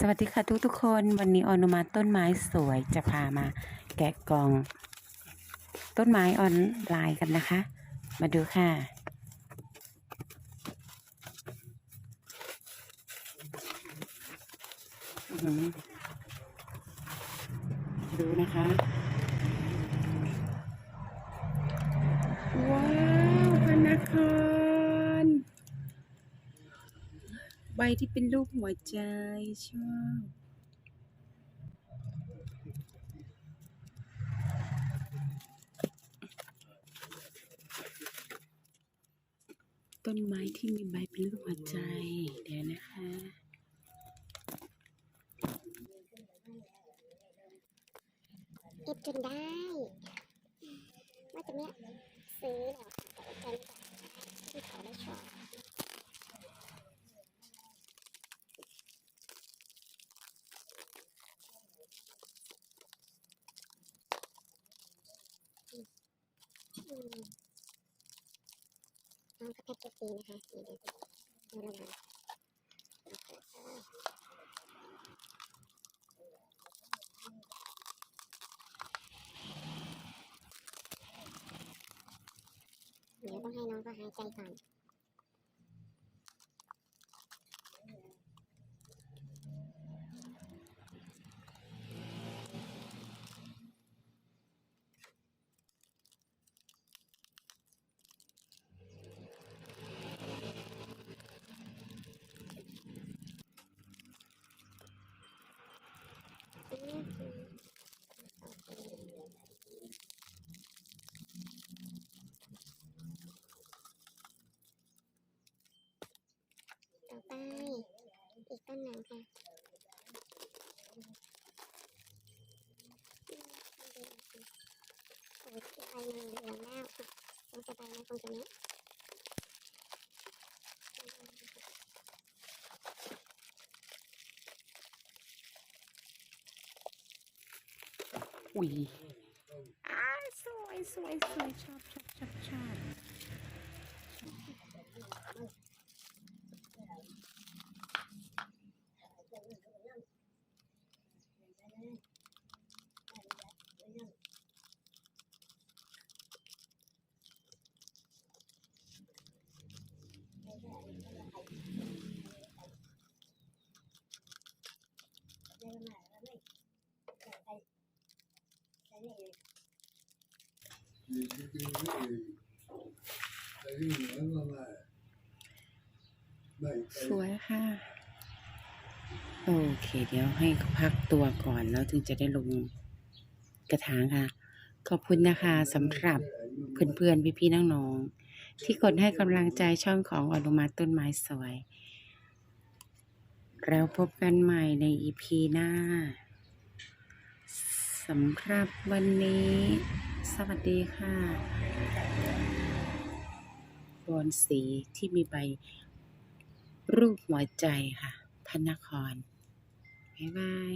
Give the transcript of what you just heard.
สวัสดีค่ะทุกทุกคนวันนี้ออนุมาต้นไม้สวยจะพามาแกะกล่อง ต้นไม้ออนไลน์กันนะคะ มาดูค่ะ ดูนะคะ ว้าวพระนคร ใบที่เป็นรูปหัวใจชอบต้นไม้ที่มีใบเป็นรูปหัวใจ เดี๋ยวนะคะ เก็บจนได้ ว่าจะเนี่ยซื้อหรอกแต่ว่าแฟนที่เขาได้ชอบอืม น้องก็แพ็กเกจดีนะคะนี่เดี๋ยวดูระวังเดี๋ยวต้องให้น้องก็หายใจก่อน ต่อไป อีกต้นหนึ่ง ค่ะโอ้ยจะไปมันเหลืองแล้วอะคงจะไปในะคงจะนี้อุ้ยอ้าสวยสวยสวยชอบชอบชอบชอบ สวยค่ะ โอเค เดี๋ยวให้เขาพักตัวก่อนแล้วถึงจะได้ลงกระถางค่ะ ขอบคุณนะคะสำหรับเพื่อนๆพี่ๆน้องๆที่กดให้กำลังใจช่องของอนุมาต้นไม้สวย แล้วพบกันใหม่ในอีพีหน้าสำหรับวันนี้ สวัสดีค่ะบอนสีที่มีใบ รูปหัวใจค่ะพระนคร บ๊ายบาย